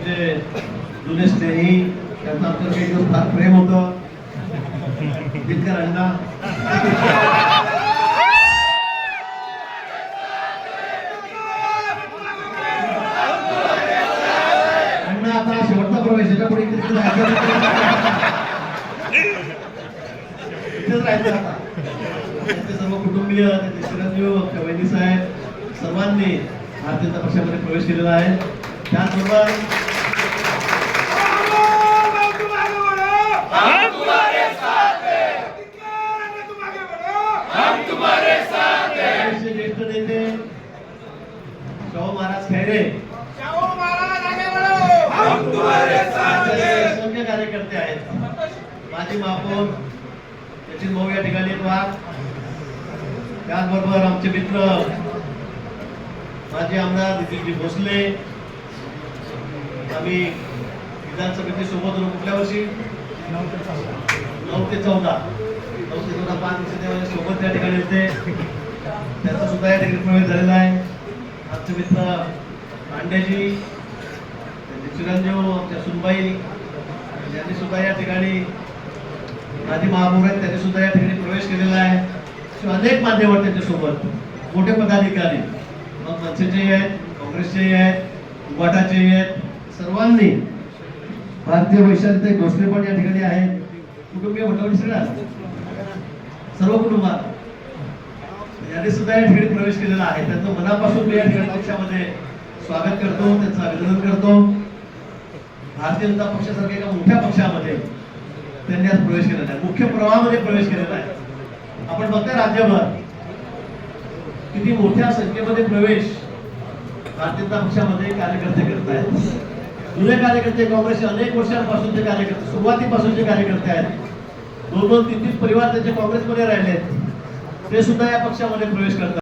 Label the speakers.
Speaker 1: आमचे जुने स्नेही त्यांचं आमचं काही दिवस फार प्रेम होतं. जितकर अण्णा. अण्णा आता शेवटचा प्रवेश याच्या सर्व कुटुंबीय त्यांचे चिरंजीव साहेब सर्वांनी भारतीय जनता पक्षामध्ये प्रवेश केलेला आहे. त्याचबरोबर खैरे कार्यकर्ते आहेत. माजी महापौर सचिन भाऊ या ठिकाणी त्याचबरोबर आमचे मित्र माजी आमदार नितीनजी भोसले. आम्ही विधानसभेचे सोबत होतो कुठल्या वर्षी? नऊ ते चौदा. नऊ ते चौदा पाच वर्ष सोबत त्या ठिकाणी होते. त्यांचा सुद्धा या ठिकाणी प्रवेश झालेला आहे. आमचे मित्र मांड्याजी त्यांचे चिरंजीव आमच्या सुनबाई यांनी सुद्धा या ठिकाणी माजी महापौर आहेत त्यांनी सुद्धा या ठिकाणी प्रवेश केलेला आहे. असे अनेक मान्यवर त्यांच्यासोबत मोठे पदाधिकारी मग मनसेचेही आहेत काँग्रेसचेही आहेत उबाटाचे आहेत सर्वांनी भारतीय वैशाली भोसले पण या ठिकाणी आहेत. कुटुंबीय म्हटलं सगळ्या सर्व कुटुंबात. यांनी सुद्धा या ठिकाणी प्रवेश केलेला आहे. त्यांचं मनापासून मी या ठिकाणी पक्षामध्ये स्वागत करतो त्यांचं अभिनंदन करतो. भारतीय जनता पक्षासारख्या एका मोठ्या पक्षामध्ये त्यांनी आज प्रवेश केलेला आहे. मुख्य प्रवाहामध्ये प्रवेश केलेला आहे. आपण बघतोय राज्यभर किती मोठ्या संख्येमध्ये प्रवेश भारतीय जनता पक्षामध्ये कार्यकर्ते करत आहेत जुने कार्यकर्ते काँग्रेसचे अनेक वर्षांपासूनचे कार्यकर्ते सुरुवातीपासूनचे कार्यकर्ते आहेत. दोन दोन तीन तीन परिवार त्यांचे काँग्रेसमध्ये राहिले आहेत. ते सुद्धा या पक्षामध्ये प्रवेश करतात.